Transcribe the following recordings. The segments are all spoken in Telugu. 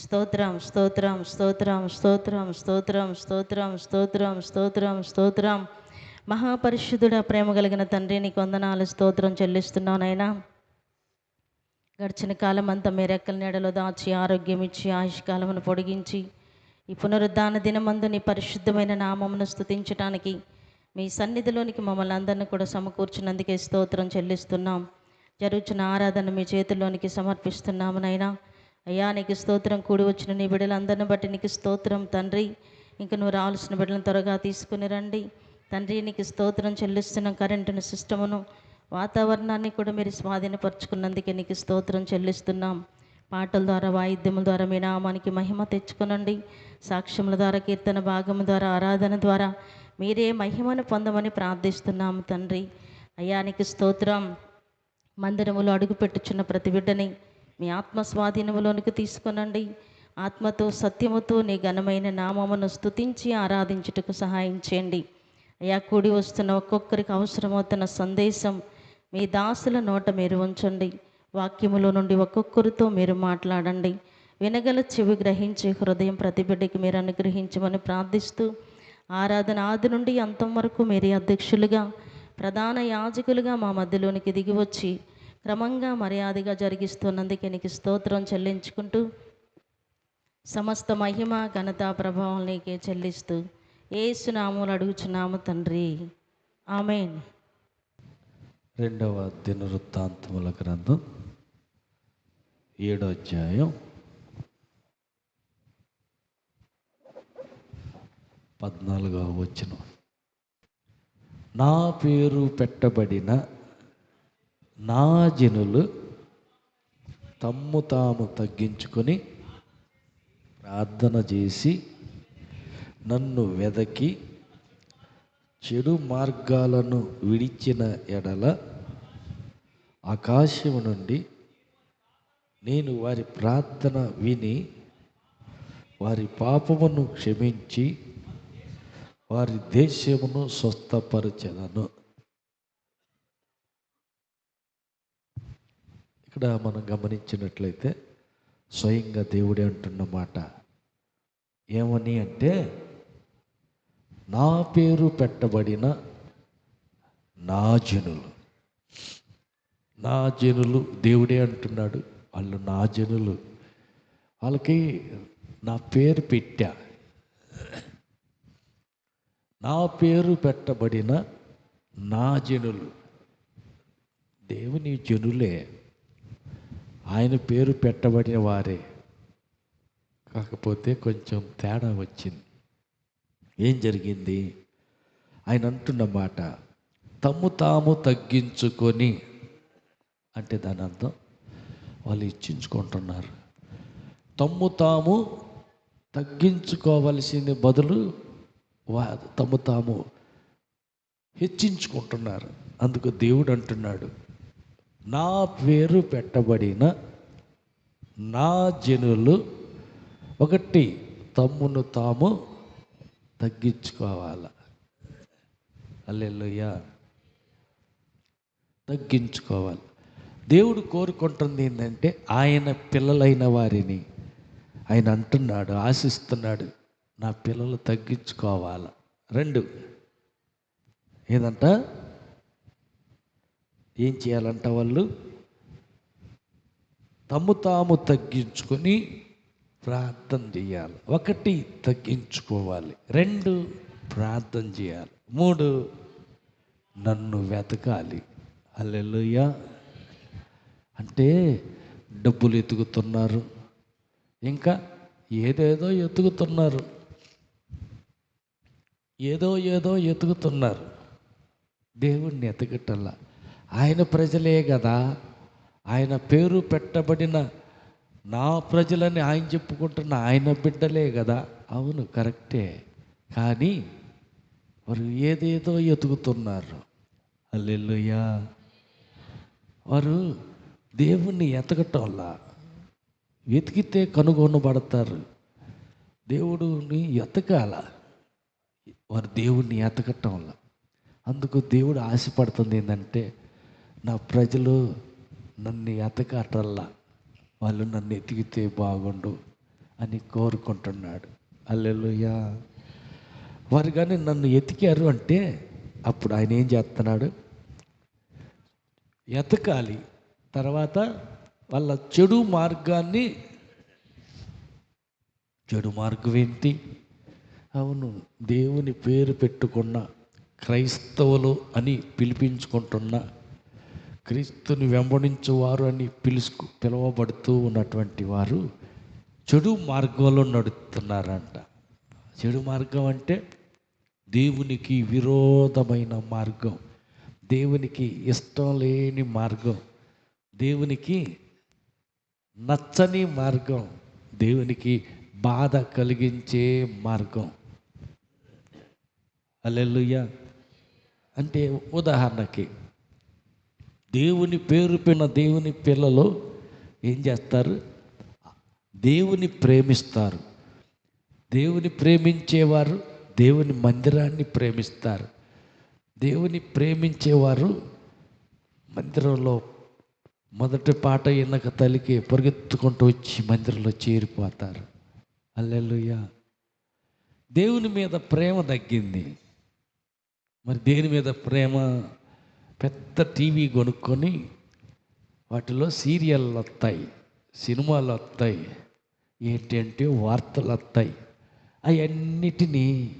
స్తోత్రం స్తోత్రం స్తోత్రం స్తోత్రం స్తోత్రం స్తోత్రం స్తోత్రం స్తోత్రం స్తోత్రం. మహాపరిశుద్ధుడ ప్రేమ కలిగిన తండ్రి నీకు వందనాలు స్తోత్రం చెల్లిస్తున్నానైనా గడిచిన కాలం అంతా మీ రెక్కల నీడలో దాచి ఆరోగ్యం ఇచ్చి ఆయుష్కాలమును పొడిగించి ఈ పునరుద్ధాన దినమందు నీ పరిశుద్ధమైన నామమును స్థుతించడానికి మీ సన్నిధిలోనికి మమ్మల్ని అందరిని కూడా సమకూర్చినందుకే స్తోత్రం చెల్లిస్తున్నాం. జరుగుతున్న ఆరాధన మీ చేతుల్లోనికి సమర్పిస్తున్నాము నైనా అయ్యా నీకు స్తోత్రం కూడి వచ్చిన నీ బిడ్డలందరిని బట్టి నీకు స్తోత్రం తండ్రి. ఇంక నువ్వు రావాల్సిన బిడ్డలను త్వరగా తీసుకుని రండి. తండ్రి నీకు స్తోత్రం చెల్లిస్తున్నాం కరెంటును సిస్టమును వాతావరణాన్ని కూడా మీరు స్వాధీనపరుచుకున్నందుకే నీకు స్తోత్రం చెల్లిస్తున్నాం. పాటల ద్వారా వాయిద్యముల ద్వారా మీ నామానికి మహిమ తెచ్చుకునండి. సాక్ష్యముల ద్వారా కీర్తన భాగము ద్వారా ఆరాధన ద్వారా మీరే మహిమను పొందమని ప్రార్థిస్తున్నాము తండ్రి. అయ్యానికి స్తోత్రం. మందిరములో అడుగుపెట్టుచున్న ప్రతి బిడ్డని మీ ఆత్మ స్వాధీనములోనికి తీసుకొనండి. ఆత్మతో సత్యముతో నీ ఘనమైన నామమును స్తుతించి ఆరాధించుటకు సహాయం చేయండి. అయా కూడి వస్తున్న ఒక్కొక్కరికి అవసరమవుతున్న సందేశం మీ దాసుల నోట మీరు ఉంచండి. వాక్యములో నుండి ఒక్కొక్కరితో మీరు మాట్లాడండి. వినగల చెవి గ్రహించి హృదయం ప్రతిబిడ్డకి మీరు అనుగ్రహించమని ప్రార్థిస్తూ ఆరాధన ఆది నుండి అంతం వరకు మీరే అధ్యక్షులుగా ప్రధాన యాజకులుగా మా మధ్యలోనికి దిగి వచ్చి క్రమంగా మర్యాదగా జరిగిస్తున్నందుకు నీకు స్తోత్రం చెల్లించుకుంటూ సమస్త మహిమ ఘనత ప్రభావం నీకే చెల్లిస్తూ ఏసునాములు అడుగుచున్నాము తండ్రి. ఆమెన్. రెండవ దినవృత్తాంతముల గ్రంథం ఏడో అధ్యాయం పద్నాలుగవ వచ్చిన నా పేరు పెట్టబడిన నా జనులు తమ్ము తాము తగ్గించుకొని ప్రార్థన చేసి నన్ను వెదకి చెడు మార్గాలను విడిచిన ఎడల ఆకాశము నుండి నేను వారి ప్రార్థన విని వారి పాపమును క్షమించి వారి దేశమును స్వస్థపరచెదను. ఇక్కడ మనం గమనించినట్లయితే స్వయంగా దేవుడే అంటున్న మాట ఏమని అంటే నా పేరు పెట్టబడిన నా జనులు. నా జనులు దేవుడే అంటున్నాడు. వాళ్ళు నా జనులు. వాళ్ళకి నా పేరు పెట్టా. నా పేరు పెట్టబడిన నా జనులు. దేవుని జనులే. ఆయన పేరు పెట్టబడిన వారే. కాకపోతే కొంచెం తేడా వచ్చింది. ఏం జరిగింది? ఆయన అంటున్న మాట తమ్ము తాము తగ్గించుకొని అంటే దాని అర్థం వాళ్ళు ఇచ్చించుకుంటున్నారు. తమ్ము తాము తగ్గించుకోవలసిన బదులు వా తమ్ము తాము హెచ్చించుకుంటున్నారు. అందుకు దేవుడు అంటున్నాడు నా పేరు పెట్టబడిన నా జనులు ఒకటి తమ్మును తాము తగ్గించుకోవాల. అల్లెలుయ్యా తగ్గించుకోవాలి. దేవుడు కోరుకుంటుంది ఏంటంటే ఆయన పిల్లలైన వారిని. ఆయన అంటున్నాడు ఆశిస్తున్నాడు నా పిల్లలు తగ్గించుకోవాల. రెండు. ఏదంట? ఏం చేయాలంట వాళ్ళు? తమ్ము తాము తగ్గించుకొని ప్రార్థన చేయాలి. ఒకటి తగ్గించుకోవాలి. రెండు ప్రార్థన చేయాలి. మూడు నన్ను వెతకాలి. అల్లెలుయ అంటే డబ్బులు ఎతుకుతున్నారు ఇంకా ఏదేదో ఎతుకుతున్నారు ఏదో ఏదో ఎతుకుతున్నారు దేవుణ్ణి ఎతకటల్లా ఆయన ప్రజలే కదా. ఆయన పేరు పెట్టబడిన నా ప్రజలని ఆయన చెప్పుకుంటున్న ఆయన బిడ్డలే కదా. అవును కరెక్టే. కానీ వారు ఏదేదో ఎతుకుతున్నారు అల్లెల్లుయా వారు దేవుణ్ణి ఎతకటంలా. వెతికితే కనుగొనబడతారు. దేవుడిని ఎతకాల. వారు దేవుణ్ణి ఎతకటంలా. అందుకు దేవుడు ఆశపడుతుంది ఏంటంటే నా ప్రజలు నన్ను ఎతకటల్లా వాళ్ళు నన్ను ఎతికితే బాగుండు అని కోరుకుంటున్నాడు. అల్లెలుయా వారు కానీ నన్ను ఎతికారు అంటే అప్పుడు ఆయన ఏం చేస్తున్నాడు? ఎతకాలి. తర్వాత వాళ్ళ చెడు మార్గాన్ని చెడు మార్గం ఏంటి? అవును దేవుని పేరు పెట్టుకున్న క్రైస్తవులు అని పిలిపించుకుంటున్న క్రీస్తుని వెంబడించేవారు అని పిలుచుకు పిలువబడుతూ ఉన్నటువంటి వారు చెడు మార్గంలో నడుస్తున్నారంట చెడు మార్గం అంటే దేవునికి విరోధమైన మార్గం. దేవునికి ఇష్టం లేని మార్గం. దేవునికి నచ్చని మార్గం. దేవునికి బాధ కలిగించే మార్గం. అల్లెలుయ్య అంటే ఉదాహరణకి దేవుని పేరు పిన్న దేవుని పిల్లలు ఏం చేస్తారు? దేవుని ప్రేమిస్తారు. దేవుని ప్రేమించేవారు దేవుని మందిరాన్ని ప్రేమిస్తారు. దేవుని ప్రేమించేవారు మందిరంలో మొదటి పాట ఎన్నక తలికి పరిగెత్తుకుంటూ వచ్చి మందిరంలో చేరిపోతారు. అల్లెలుయ్య దేవుని మీద ప్రేమ తగ్గింది. మరి దేని మీద ప్రేమ? పెద్ద టీవీ కొనుక్కొని వాటిలో సీరియళ్ళు వస్తాయి సినిమాలు వస్తాయి ఏంటంటే వార్తలు వస్తాయి అవన్నిటినీ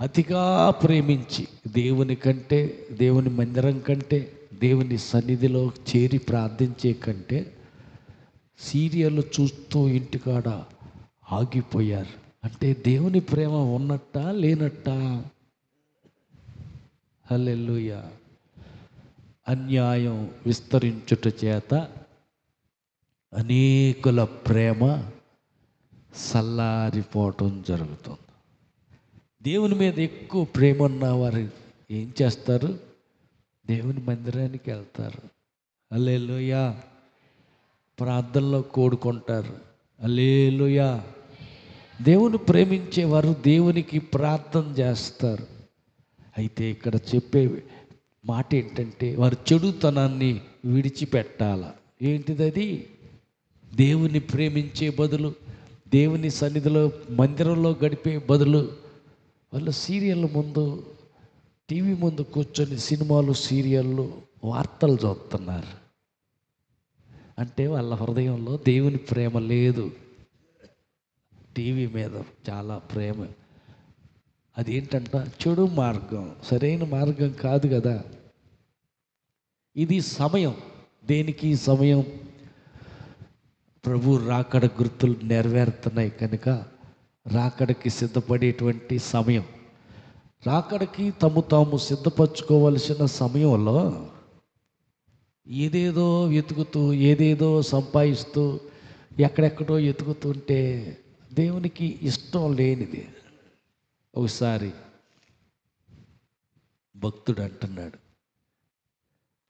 అతిగా ప్రేమించి దేవుని కంటే దేవుని మందిరం కంటే దేవుని సన్నిధిలో చేరి ప్రార్థించే కంటే సీరియల్ చూస్తూ ఇంటికాడ ఆగిపోయారు. అంటే దేవుని ప్రేమ ఉన్నట్టా లేనట్టా? హల్లెల్లుయా అన్యాయం విస్తరించుట చేత అనేకుల ప్రేమ సల్లారిపోవటం జరుగుతుంది. దేవుని మీద ఎక్కువ ప్రేమ ఉన్న వారు ఏం చేస్తారు? దేవుని మందిరానికి వెళ్తారు. అల్లేలుయా ప్రార్థనలో కోడుకుంటారు. అల్లేలుయా దేవుని ప్రేమించేవారు దేవునికి ప్రార్థన చేస్తారు. అయితే ఇక్కడ చెప్పే మాట ఏంటంటే వారు చెడుతనాన్ని విడిచిపెట్టాల. ఏంటిది అది దేవుని ప్రేమించే బదులు దేవుని సన్నిధిలో మందిరంలో గడిపే బదులు వాళ్ళు సీరియల్ ముందు టీవీ ముందు కూర్చొని సినిమాలు సీరియళ్ళు వార్తలు చూస్తున్నారు. అంటే వాళ్ళ హృదయంలో దేవుని ప్రేమ లేదు. టీవీ మీద చాలా ప్రేమ. అదేంటంట? చెడు మార్గం. సరైన మార్గం కాదు కదా. ఇది సమయం. దేనికి సమయం? ప్రభు రాకడ గుర్తులు నెరవేరుతున్నాయి కనుక రాకడకి సిద్ధపడేటువంటి సమయం. రాకడకి తము తాము సిద్ధపరచుకోవలసిన సమయంలో ఏదేదో వెతుకుతూ ఏదేదో సంపాదిస్తూ ఎక్కడెక్కడో ఎతుకుతుంటే దేవునికి ఇష్టం లేనిది. ఒకసారి భక్తుడు అంటున్నాడు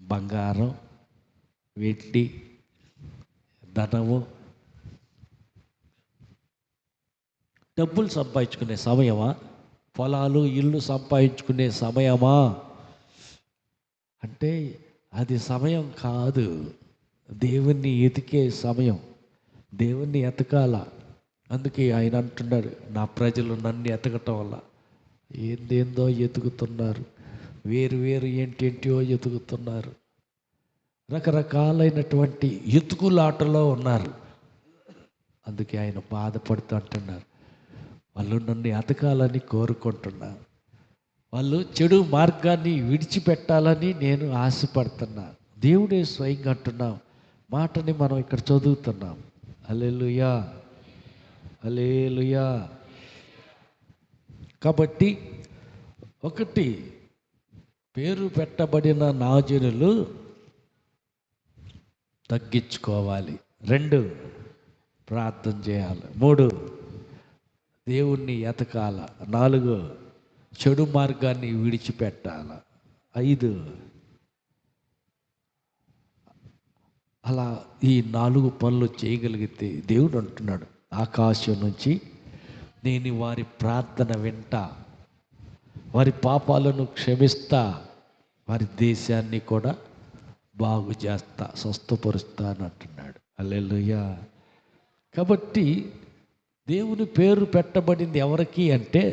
బంగారం వెండి ధనము. డబ్బులు సంపాదించుకునే సమయమా? పొలాలు ఇల్లు సంపాదించుకునే సమయమా? అంటే అది సమయం కాదు. దేవుణ్ణి ఎతికే సమయం. దేవుణ్ణి ఎతకాల. అందుకే ఆయన అంటున్నాడు నా ప్రజలు నన్ను ఎతకటం వల్ల. ఏందేందో ఎతుకుతున్నారు. వేరు వేరు ఏంటేంటియో ఎతుకుతున్నారు రకరకాలైనటువంటి ఎతుకులాటలో ఉన్నారు. అందుకే ఆయన బాధపడుతూ అంటున్నారు. వాళ్ళు నన్ను ఎతకాలని కోరుకుంటున్నా వాళ్ళు చెడు మార్గాన్ని విడిచిపెట్టాలని నేను ఆశపడుతున్నా. దేవుడే స్వయంగా అంటున్నాం. మాటని మనం ఇక్కడ చదువుతున్నాం. అలెలుయా అలేలుయా కాబట్టి ఒకటి పేరు పెట్టబడిన నాజరులు తగ్గించుకోవాలి. రెండు ప్రార్థన చేయాలి. మూడు దేవుణ్ణి ఎతకాల. నాలుగు చెడు మార్గాన్ని విడిచిపెట్టాల. ఐదు అలా ఈ నాలుగు పనులు చేయగలిగితే దేవుడు అంటున్నాడు. ఆకాశం నుంచి నేను వారి ప్రార్థన వింటా. వారి పాపాలను క్షమిస్తా వారి దేశాన్ని కూడా బాగు చేస్తా స్వస్థపరుస్తా అని అంటున్నాడు అల్లెలుయ్యా కాబట్టి దేవుని పేరు పెట్టబడింది ఎవరికి అంటే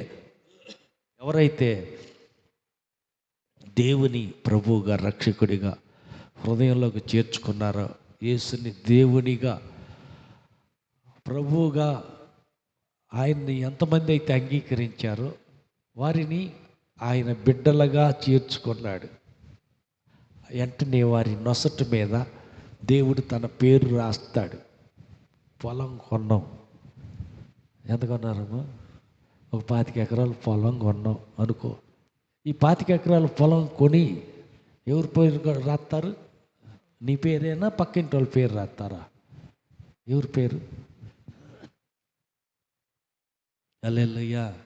ఎవరైతే దేవుని ప్రభువుగా రక్షకుడిగా హృదయంలోకి చేర్చుకున్నారో యేసుని దేవునిగా ప్రభువుగా ఆయన్ని ఎంతమంది అయితే అంగీకరించారో వారిని ఆయన బిడ్డలుగా చేర్చుకున్నాడు. వెంటనే వారి నొసటి మీద దేవుడు తన పేరు రాస్తాడు. పొలం కొన్నాం. ఎంత కొన్నారమ్మా? ఒక పాతిక ఎకరాలు పొలం కొన్నాం అనుకో. ఈ పాతిక ఎకరాల పొలం కొని ఎవరి పేరు రాస్తారు? నీ పేరేనా? పక్కింటి వాళ్ళ పేరు రాస్తారా? ఎవరి పేరు? అల్లెల్లయ్యా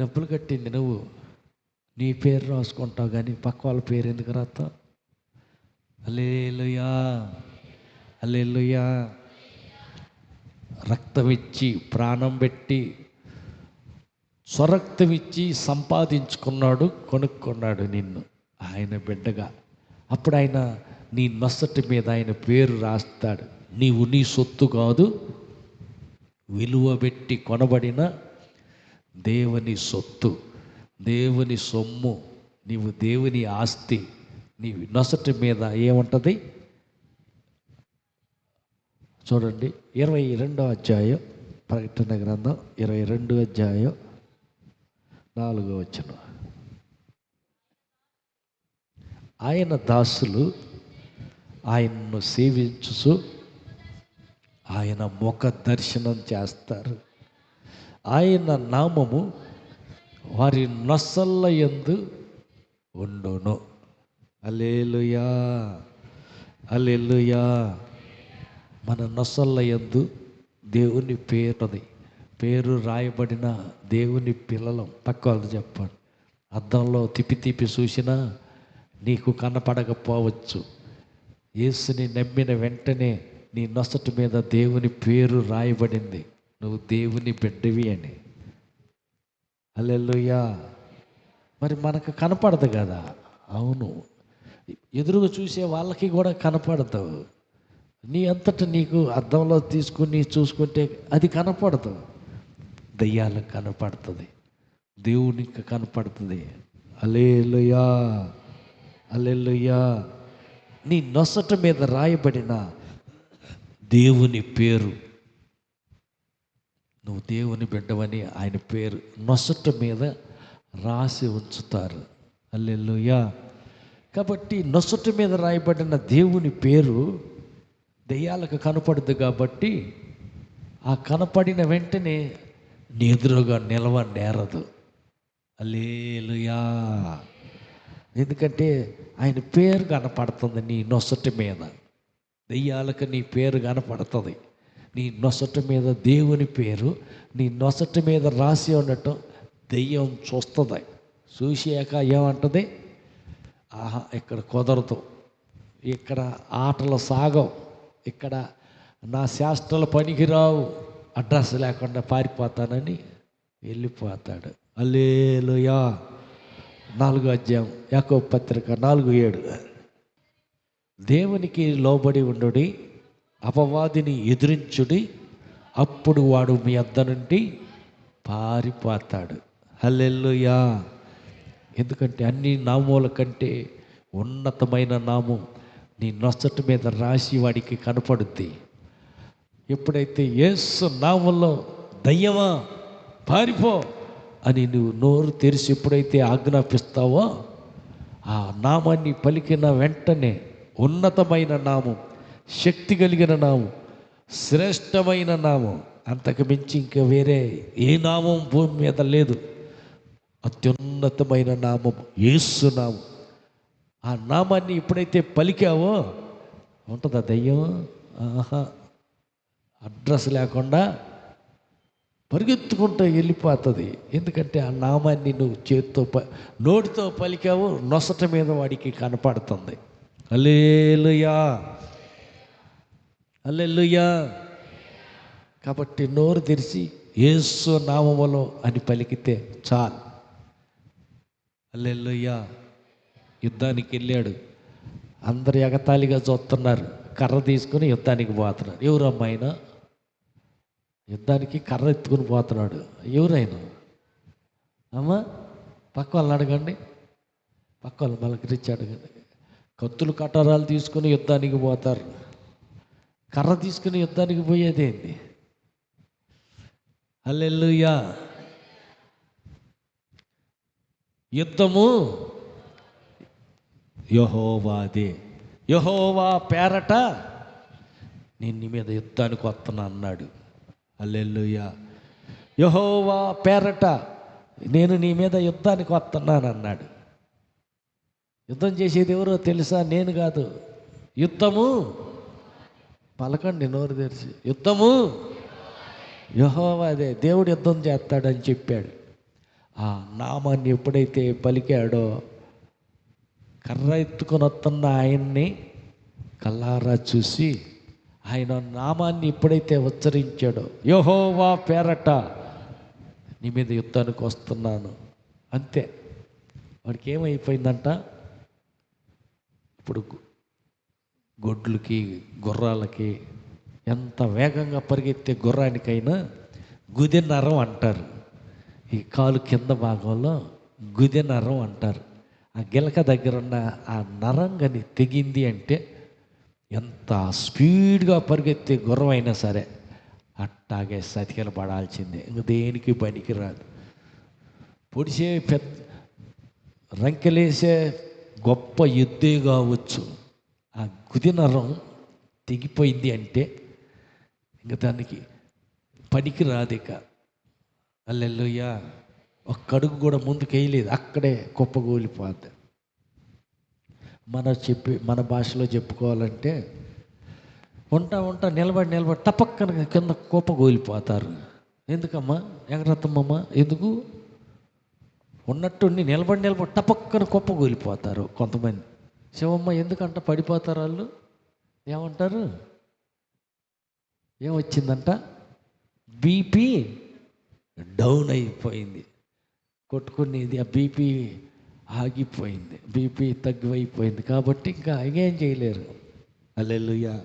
డబ్బులు కట్టింది నువ్వు. నీ పేరు రాసుకుంటావు కానీ పక్క వాళ్ళ పేరు ఎందుకు రాస్తావు అల్లేలుయా అల్లేలుయా రక్తం ఇచ్చి ప్రాణం పెట్టి స్వరక్తం ఇచ్చి సంపాదించుకున్నాడు కొనుక్కున్నాడు నిన్ను. ఆయన బిడ్డగా. అప్పుడు ఆయన నీ నొసటి మీద ఆయన పేరు రాస్తాడు. నీవు నీ సొత్తు కాదు విలువ పెట్టి కొనబడిన దేవుని సొత్తు దేవుని సొమ్ము నీవు దేవుని ఆస్తి నీ నొసటి మీద ఏముంటుంది? చూడండి ఇరవై రెండో అధ్యాయం ప్రకటన గ్రంథం ఇరవై రెండు అధ్యాయం నాలుగో వచ్చిన ఆయన దాసులు ఆయన్ను సేవించుచు ఆయన ముఖ దర్శనం చేస్తారు. ఆయన నామము వారి నొసల్ల ఎందు ఉండును. అలేలుయా అలెలుయా మన నొసల్ల ఎందు దేవుని పేరుది పేరు రాయబడిన దేవుని పిల్లలం. పక్క వాళ్ళు చెప్పండి. అద్దంలో తిప్పి తిప్పి చూసినా నీకు కనపడకపోవచ్చు. యేసుని నమ్మిన వెంటనే నీ నొసటి మీద దేవుని పేరు రాయబడింది. నువ్వు దేవుని బిడ్డవి అని. అల్లెల్లుయ్యా మరి మనకు కనపడదు కదా. అవును. ఎదురుగా చూసే వాళ్ళకి కూడా కనపడదు. నీ అంతట నీకు అద్దంలో తీసుకుని చూసుకుంటే అది కనపడదు. దయ్యాలకు కనపడుతుంది. దేవునికి కనపడుతుంది. అలేలుయా అలెలుయా నీ నొసట మీద రాయబడిన దేవుని పేరు నువ్వు దేవుని బిడ్డవని ఆయన పేరు నొసట మీద రాసి ఉంచుతారు. అల్లెల్లుయా కాబట్టి నొసట మీద రాయబడిన దేవుని పేరు దెయ్యాలకు కనపడదు కాబట్టి ఆ కనపడిన వెంటనే నీ ఎదురుగా నిలవ నేరదు. అల్లేలుయా ఎందుకంటే ఆయన పేరు కనపడుతుంది నీ నొసటి మీద. దెయ్యాలకు నీ పేరు కనపడుతుంది. నీ నొసట మీద దేవుని పేరు నీ నొసటి మీద రాసి ఉండటం దెయ్యం చూస్తుంది. చూసాక ఏమంటుంది? ఆహా ఇక్కడ కుదరదు. ఇక్కడ ఆటలు సాగం ఇక్కడ నా శాస్త్రాల పనికిరావు. అడ్రస్ లేకుండా పారిపోతానని వెళ్ళిపోతాడు. అల్లేలుయా నాలుగో అధ్యాయం యాకో పత్రిక నాలుగు ఏడు. దేవునికి లోబడి ఉండుడి అపవాదిని ఎదిరించుడి అప్పుడు వాడు మీ అద్ద నుండి పారిపోతాడు. హల్లెల్లుయా ఎందుకంటే అన్ని నామూల కంటే ఉన్నతమైన నామం నీ నొసటి మీద రాసి వాడికి కనపడుద్ది. ఎప్పుడైతే ఏసు నామంలో దయ్యమా పారిపో అని నువ్వు నోరు తెరిచి ఎప్పుడైతే ఆజ్ఞాపిస్తావో ఆ నామాన్ని పలికిన వెంటనే ఉన్నతమైన నామం శక్తి కలిగిన నామం శ్రేష్టమైన నామం అంతకు మించి ఇంకా వేరే ఏ నామం భూమి మీద లేదు. అత్యున్నతమైన నామం యేసు నామం. ఆ నామాన్ని ఎప్పుడైతే పలికావో ఉంటుందా దయ్యం? ఆహా. అడ్రస్ లేకుండా పరిగెత్తుకుంటూ వెళ్ళిపోతుంది. ఎందుకంటే ఆ నామాన్ని నువ్వు చేతితో ప నోటితో పలికావు నొసట మీద వాడికి కనపడుతుంది. అల్లేలుయా అల్లెల్లుయ్యా కాబట్టి నోరు తెరిచి ఏసు నామములో అని పలికితే చాలు. అల్లెల్లుయ్యా యుద్ధానికి వెళ్ళాడు. అందరు ఎగతాళిగా చూస్తున్నారు. కర్ర తీసుకుని యుద్ధానికి పోతున్నారు. ఎవరు అమ్మాయినా యుద్ధానికి కర్ర ఎత్తుకుని పోతున్నాడు. ఎవరైనా? అమ్మా పక్క వాళ్ళని అడగండి. పక్క వాళ్ళు మలకరించి అడగండి. కత్తులు కటారాలు తీసుకుని యుద్ధానికి పోతారు. కర్ర తీసుకుని యుద్ధానికి పోయేదేంటి అల్లెల్లుయా యుద్ధము యహోవాదే. యహోవా పేరట నేను నీ మీద యుద్ధానికి వస్తున్నా అన్నాడు. అల్లెల్లుయా యహోవా పేరట నేను నీ మీద యుద్ధానికి వస్తున్నాను అన్నాడు. యుద్ధం చేసేది ఎవరో తెలుసా? నేను కాదు. యుద్ధము పలకండి నోరు తెరిచి యుద్ధము? యహోవాదే దేవుడు యుద్ధం చేస్తాడని చెప్పాడు. ఆ నామాన్ని ఎప్పుడైతే పలికాడో కర్ర ఎత్తుకొని వస్తున్న ఆయన్ని కల్లారా చూసి ఆయన నామాన్ని ఎప్పుడైతే ఉచ్చరించాడో యహోవా పేరట నీ మీద యుద్ధానికి వస్తున్నాను. అంతే. వాడికి ఏమైపోయిందంట? ఇప్పుడు గొడ్లకి గుర్రాలకి ఎంత వేగంగా పరిగెత్తే గుర్రానికైనా గుది నరం అంటారు. ఈ కాలు కింద భాగంలో గుది నరం అంటారు. ఆ గిలక దగ్గర ఉన్న ఆ నరం కానీ తెగింది అంటే ఎంత స్పీడ్గా పరిగెత్తే గుర్రం అయినా సరే అట్టాగే సతికిల పడాల్సిందే. ఇంక దేనికి పనికి రాదు పెద్ద రంకెలేసే గొప్ప ఎద్దే కావచ్చు ఆ గుదినరం తెగిపోయింది అంటే ఇంక దానికి పనికి రాదిక ఇక. అల్లెల్లుయ్యా ఒక్క అడుగు కూడా ముందుకు వేయలేదు. అక్కడే కుప్పగూలిపోద్ది. మన చెప్పి మన భాషలో చెప్పుకోవాలంటే ఉంటా ఉంటా నిలబడి నిలబడి టపక్కన కింద కుప్పగూలిపోతారు. ఎందుకమ్మా? ఎగరత్తమ్మమ్మ ఎందుకు? ఉన్నట్టుండి నిలబడి నిలబడి టపక్కన కుప్పగూలిపోతారు కొంతమంది. శివమ్మ ఎందుకంట పడిపోతారు వాళ్ళు? ఏమంటారు? ఏమొచ్చిందంట? బీపీ డౌన్ అయిపోయింది. కొట్టుకునేది ఆ బీపీ ఆగిపోయింది. బీపీ తగ్గిపోయింది. కాబట్టి ఇంకా ఇంకేం చేయలేరు. అల్లెలుయ్య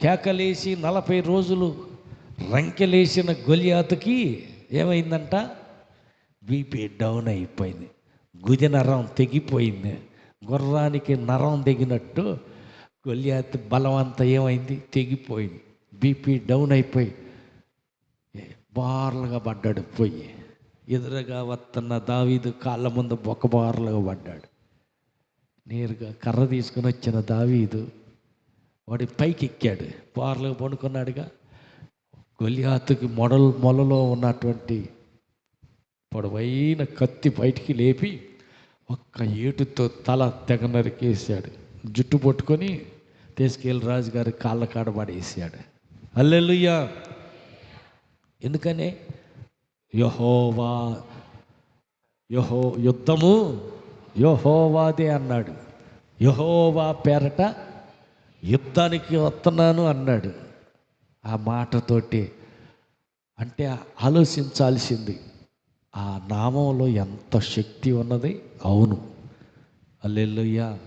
కేకలేసి నలభై రోజులు రంకెలేసిన గొలియాతుకి ఏమైందంట? బీపీ డౌన్ అయిపోయింది. గుది నరం తెగిపోయింది. గుర్రానికి నరం దిగినట్టు గొలియాత్ బలం అంతా ఏమైంది? తెగిపోయింది. బీపీ డౌన్ అయిపోయి. బార్లుగా పడ్డాడు పోయి ఎదురుగా వస్తున్న దావీదు కాళ్ళ ముందు బొక్కబారులుగా పడ్డాడు. నేరుగా కర్ర తీసుకుని వచ్చిన దావీదు వాడి పైకి ఎక్కాడు. బార్లుగా పండుకున్నాడుగా. గొలియాతుకి మొడలు మొలలో ఉన్నటువంటి పొడవైన కత్తి బయటికి లేపి ఒక్క ఏటుతో తల తెగ నరికేసాడు. జుట్టు పట్టుకొని తీసుకెళ్ళి రాజుగారి కాళ్ళ కాడ పడేసాడు. అల్లెలుయ్యా ఎందుకనే? యహోవా యహో యుద్ధము యహోవాదే అన్నాడు. యహోవా పేరట యుద్ధానికి వస్తున్నాను అన్నాడు. ఆ మాటతోటి అంటే ఆలోచించాల్సింది ఆ నామంలో ఎంత శక్తి ఉన్నది? అవును. అల్లెల్లుయ్యా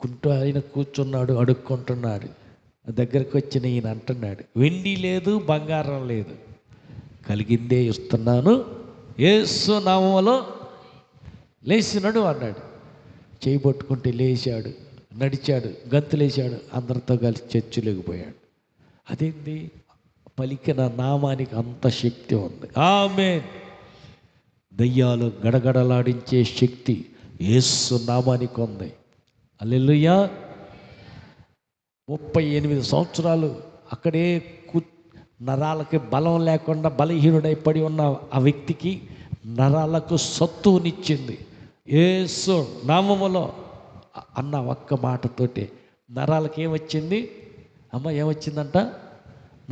కుంటూ ఆయన కూర్చున్నాడు అడుక్కుంటున్నాడు. దగ్గరకు వచ్చిన ఈయన అంటున్నాడు వెండి లేదు బంగారం లేదు. కలిగిందే ఇస్తున్నాను. ఏసు నామంలో లేచినాడు అన్నాడు. చేయి పట్టుకుంటే లేచాడు నడిచాడు గంతులేశాడు అందరితో కలిసి చర్చిలోకి పోయాడు. అదేంటి పలికిన నామానికి అంత శక్తి ఉంది. ఆమె దయ్యాలు గడగడలాడించే శక్తి యేసు నామానికి ఉంది. అల్లెలుయ్యా ముప్పై ఎనిమిది సంవత్సరాలు అక్కడే కు నరాలకి బలం లేకుండా బలహీనుడై పడి ఉన్న ఆ వ్యక్తికి నరాలకు సత్తునిచ్చింది ఏసు నామములో అన్న ఒక్క మాటతోటి నరాలకి ఏమొచ్చింది అమ్మ ఏమొచ్చిందంట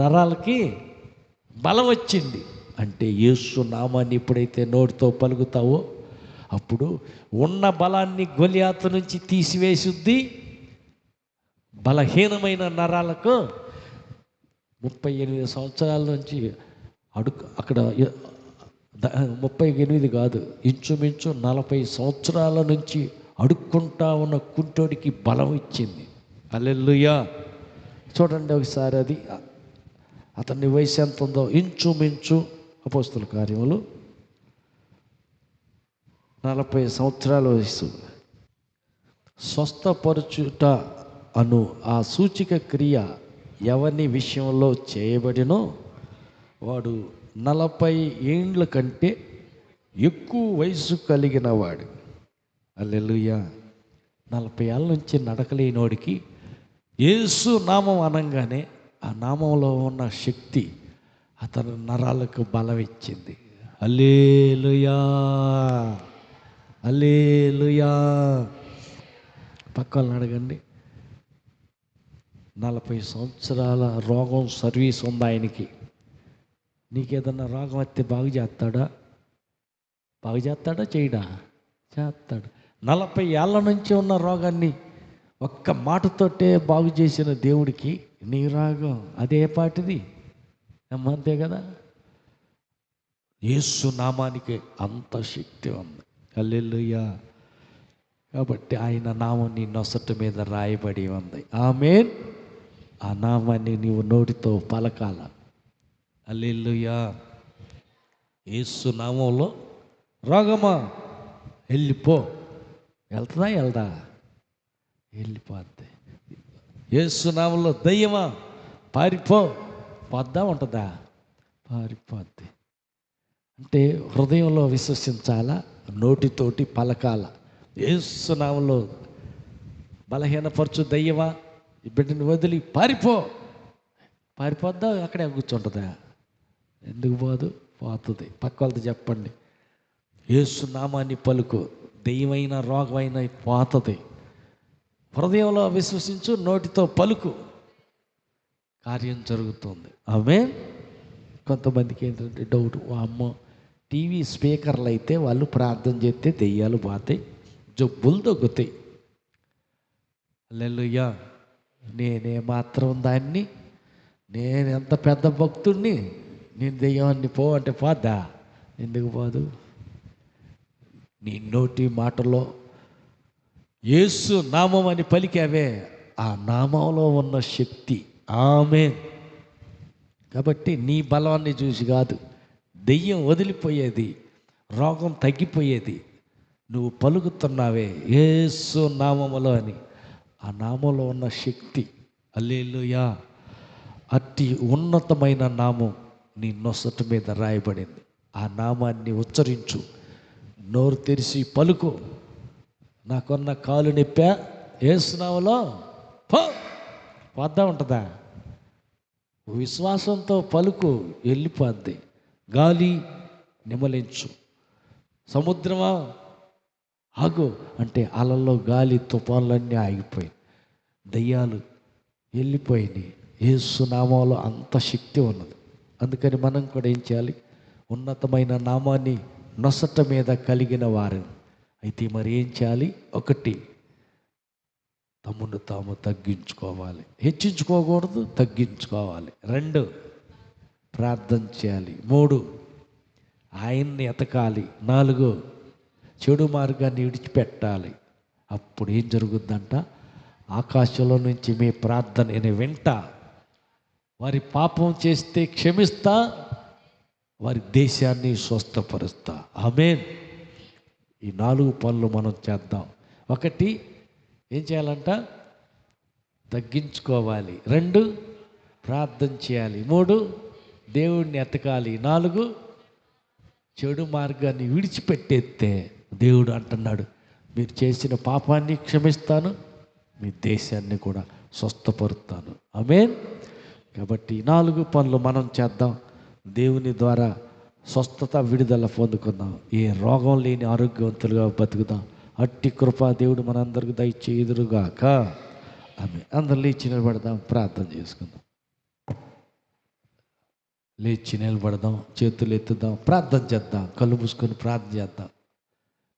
నరాలకి బలం వచ్చింది. అంటే యేసు నామాన్ని ఎప్పుడైతే నోటితో పలుకుతావో అప్పుడు ఉన్న బలాన్ని గొలియాత నుంచి తీసివేసుద్ది బలహీనమైన నరాలకు ముప్పై ఎనిమిది సంవత్సరాల నుంచి అడుగు అక్కడ ముప్పై ఎనిమిది కాదు ఇంచుమించు నలభై సంవత్సరాల నుంచి అడుక్కుంటా ఉన్న కుంటోడికి బలం ఇచ్చింది. అల్లెల్లుయా చూడండి ఒకసారి అది. అతని వయసు ఎంత ఉందో ఇంచుమించు అపోస్తుల కార్యములు. నలభై సంవత్సరాల వయసు స్వస్థపరచుట అను ఆ సూచిక క్రియ ఎవరి విషయంలో చేయబడినో వాడు నలభై ఏండ్ల కంటే ఎక్కువ వయసు కలిగిన వాడు. అల్లెలుయ్యా నలభై ఏళ్ళ నుంచి నడకలేనోడికి యేసు నామం అనగానే ఆ నామంలో ఉన్న శక్తి అతని నరాలకు బలం ఇచ్చింది అల్లేలుయా అల్లేలుయా పక్క వాళ్ళని అడగండి. నలభై సంవత్సరాల రోగం సర్వీస్ ఉంది ఆయనకి. నీకేదన్నా రోగం వస్తే బాగు చేస్తాడా? బాగు చేస్తాడా చేయడా? చేస్తాడు. నలభై ఏళ్ళ నుంచి ఉన్న రోగాన్ని ఒక్క మాటతోటే బాగు చేసిన దేవుడికి నీ రాగం అదే పాటిది. అంతే కదా? యేసు నామానికి అంత శక్తి ఉంది. అల్లెల్లుయ్యా కాబట్టి ఆయన నామం నీ నొసట మీద రాయబడి ఉంది. ఆమె ఆ నామాన్ని నీవు నోటితో పలకాల. అల్లెల్లుయ్యా యేసు నామంలో రోగమా? వెళ్ళిపో. వెళ్తుందా? వెళ్దా? వెళ్ళిపోద్ది. ఏసునామంలో దయ్యమా? పారిపో పోద్దా ఉంటుందా? పారిపోద్ది. అంటే హృదయంలో విశ్వసించాలా? నోటితోటి పలకాల. ఏసునామంలో బలహీనపరచు దయ్యమా? ఈ బిడ్డని వదిలి పారిపో. పారిపోద్దా? అక్కడే కూర్చుంటుందా? ఎందుకు పోదు? పోతుంది. పక్క వాళ్ళతో చెప్పండి. ఏసు నామాన్ని పలుకు. దెయ్యమైన రోగమైన పోతుంది. హృదయంలో విశ్వసించు నోటితో పలుకు. కార్యం జరుగుతుంది. ఆమె కొంతమందికి ఏంటంటే డౌట్ అమ్మో టీవీ స్పీకర్లు అయితే వాళ్ళు ప్రార్థన చేస్తే దెయ్యాలు పోతాయి జబ్బులు తగ్గుతాయి. లెల్లుయ్యా నేనే మాత్రం దాన్ని నేను ఎంత పెద్ద భక్తుడిని నేను దెయ్యాన్ని పో అంటే పోద్దా? ఎందుకు పోదు? నీ నోటి మాటలో యేసు నామం అని పలికావే ఆ నామంలో ఉన్న శక్తి. ఆమె కాబట్టి నీ బలాన్ని చూసి కాదు దెయ్యం వదిలిపోయేది రోగం తగ్గిపోయేది నువ్వు పలుకుతున్నావే ఏసు నామములో అని. ఆ నామంలో ఉన్న శక్తి అల్లేలుయా అట్టి ఉన్నతమైన నామం నీ నొసట మీద రాయబడింది. ఆ నామాన్ని ఉచ్చరించు నోరు తెరిచి పలుకు. నాకున్న కాలు నిప్పా ఏసునామలో పో! వద్దా ఉంటుందా? విశ్వాసంతో పలుకు వెళ్ళిపోద్ది. గాలి నిమలించు. సముద్రమా? ఆగు. అంటే అలల్లో గాలి తుఫాన్లన్నీ ఆగిపోయి దయ్యాలు వెళ్ళిపోయినాయి యేసు నామంలో అంత శక్తి ఉన్నది. అందుకని మనం కూడా ఏం చేయాలి? ఉన్నతమైన నామాన్ని నొసట మీద కలిగిన వారు అయితే మరి ఏం చేయాలి? ఒకటి తమ్మును తాము తగ్గించుకోవాలి. హెచ్చించుకోకూడదు తగ్గించుకోవాలి. రెండు ప్రార్థన చేయాలి. మూడు ఆయన్ని ఎతకాలి. నాలుగు చెడు మార్గాన్ని విడిచిపెట్టాలి. అప్పుడు ఏం జరుగుద్దంట? ఆకాశంలో నుంచి మీ ప్రార్థన నేను వింటా. వారి పాపం చేస్తే క్షమిస్తా. వారి దేశాన్ని స్వస్థపరుస్తా. ఆమెన్. ఈ నాలుగు పనులు మనం చేద్దాం. ఒకటి ఏం చేయాలంట? తగ్గించుకోవాలి. రెండు ప్రార్థన చేయాలి. మూడు దేవుడిని ఎతకాలి. నాలుగు చెడు మార్గాన్ని విడిచిపెట్టేస్తే దేవుడు అంటున్నాడు మీరు చేసిన పాపాన్ని క్షమిస్తాను మీ దేశాన్ని కూడా స్వస్థపరుస్తాను. ఆమేన్. కాబట్టి ఈ నాలుగు పనులు మనం చేద్దాం. దేవుని ద్వారా స్వస్థత విడుదల పొందుకుందాం. ఏ రోగం లేని ఆరోగ్యవంతులుగా బతుకుదాం. అట్టి కృపా దేవుడు మనందరికి దయచేయుదురుగాక ఆమె అందరు లేచి నిలబడదాం. ప్రార్థన చేసుకుందాం. లేచి నిలబడదాం. చేతులు ఎత్తుదాం. ప్రార్థన చేద్దాం. కళ్ళు మూసుకొని ప్రార్థన చేద్దాం.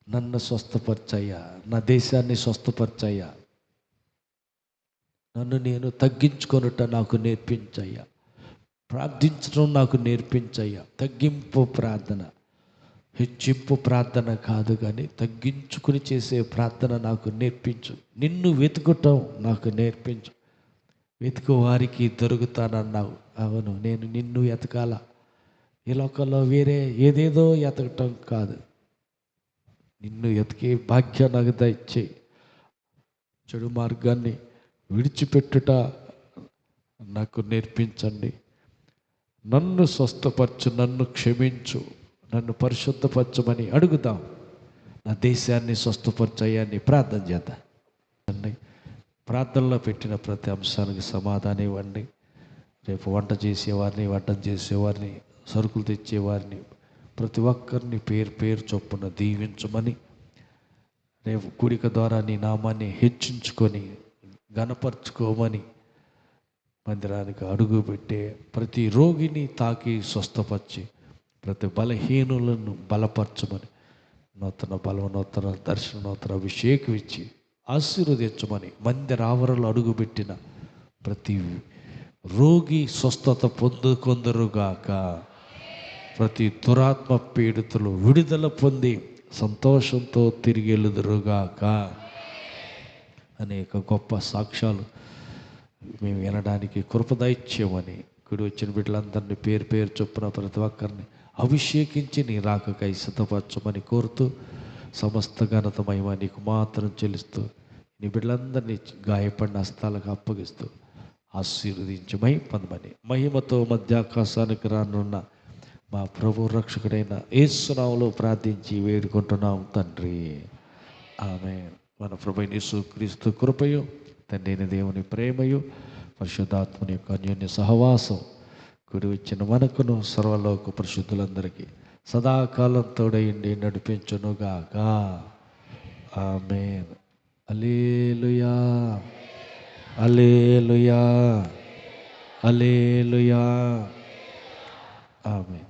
నన్ను స్వస్థపరిచయ్యా నా దేశాన్ని స్వస్థపరిచయ్యా నన్ను నేను తగ్గించుకొనుట నాకు నేర్పించయ్యా ప్రార్థించడం నాకు నేర్పించయ్యా. తగ్గింపు ప్రార్థన. హెచ్చింపు ప్రార్థన కాదు కానీ తగ్గించుకుని చేసే ప్రార్థన నాకు నేర్పించు. నిన్ను వెతుకుటం నాకు నేర్పించు. వెతుకు వారికి దొరుకుతానన్నావు. అవును నేను నిన్ను ఎతకాల. ఈ లోకంలో వేరే ఏదేదో ఎతకటం కాదు. నిన్ను ఎతికే భాగ్యం నాకు దయచేయి. చెడు మార్గాన్ని విడిచిపెట్టుట నాకు నేర్పించండి. నన్ను స్వస్థపరచు నన్ను క్షమించు నన్ను పరిశుద్ధపరచమని అడుగుదాం. నా దేశాన్ని స్వస్థపరచయ్యాన్ని ప్రార్థన చేద్దాం. ప్రార్థనలో పెట్టిన ప్రతి అంశానికి సమాధానం ఇవ్వండి. రేపు వంట చేసేవారిని వంట చేసేవారిని సరుకులు తెచ్చేవారిని ప్రతి ఒక్కరిని పేరు పేరు చొప్పున దీవించమని రేపు కూడిక ద్వారా నీ నామాన్ని హెచ్చించుకొని గణపరుచుకోమని మందిరానికి అడుగు పెట్టే ప్రతి రోగిని తాకి స్వస్థపరిచి ప్రతి బలహీనులను బలపరచమని నూతన బలం నూతన దర్శన నూతన అభిషేకం ఇచ్చి ఆశీర్వదించమని మందిర ఆవరణలు అడుగుపెట్టిన ప్రతి రోగి స్వస్థత పొందుకొందరుగాక ప్రతి దురాత్మ పీడితులు విడుదల పొంది సంతోషంతో తిరిగి వెళ్ళుదురుగాక అనేక గొప్ప సాక్ష్యాలు మేము వినడానికి కృపదైత్యమని కుడి వచ్చిన బిడ్డలందరినీ పేరు పేరు చొప్పున ప్రతి ఒక్కరిని అభిషేకించి నీ రాకకై సిద్ధపరచమని కోరుతూ సమస్త ఘనత మహిమ నీకు మాత్రం చెల్లిస్తూ నీ బిడ్డలందరినీ గాయపడిన హస్తాలకు అప్పగిస్తూ ఆశీర్వదించమై మహిమ పొందమని. మహిమతో మధ్యాకాశానికి రానున్న మా ప్రభు రక్షకుడైన ఏసునామలో ప్రార్థించి వేడుకుంటున్నాం తండ్రి. ఆమె మన ప్రభు యేసు క్రీస్తు కృపయు తండ్రి దేవుని ప్రేమయు పరిశుద్ధాత్మని యొక్క అన్యోన్య సహవాసం కుడి ఇచ్చిన మనకును సర్వలోక పరిశుద్ధులందరికీ సదాకాలం తోడయండి నడిపించునుగాక. ఆమె అలేలుయా అలేలుయా అలేలుయా ఆమె